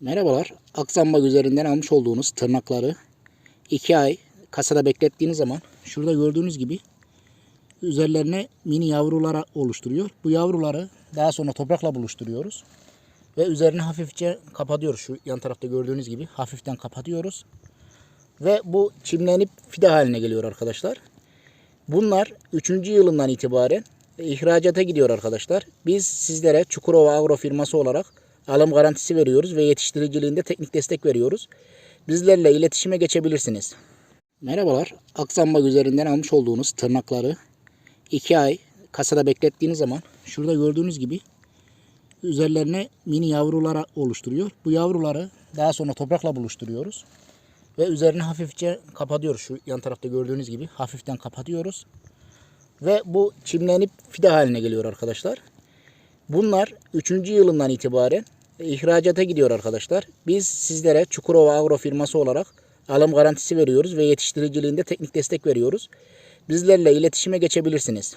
Merhabalar. Akzambak üzerinden almış olduğunuz tırnakları 2 ay kasada beklettiğiniz zaman şurada gördüğünüz gibi üzerlerine mini yavrulara oluşturuyor. Bu yavruları daha sonra toprakla buluşturuyoruz. Ve üzerine hafifçe kapatıyoruz. Şu yan tarafta gördüğünüz gibi hafiften kapatıyoruz. Ve bu çimlenip fide haline geliyor arkadaşlar. Bunlar 3. yılından itibaren ihracata gidiyor arkadaşlar. Biz sizlere Çukurova Agro firması olarak alım garantisi veriyoruz ve yetiştiriciliğinde teknik destek veriyoruz. Bizlerle iletişime geçebilirsiniz. Merhabalar. Akzambak üzerinden almış olduğunuz tırnakları 2 ay kasada beklettiğiniz zaman şurada gördüğünüz gibi üzerlerine mini yavrulara oluşturuyor. Bu yavruları daha sonra toprakla buluşturuyoruz. Ve üzerine hafifçe kapatıyoruz. Şu yan tarafta gördüğünüz gibi hafiften kapatıyoruz. Ve bu çimlenip fide haline geliyor arkadaşlar. Bunlar 3. yılından itibaren ihracata gidiyor arkadaşlar. Biz sizlere Çukurova Agro firması olarak alım garantisi veriyoruz ve yetiştiriciliğinde teknik destek veriyoruz. Bizlerle iletişime geçebilirsiniz.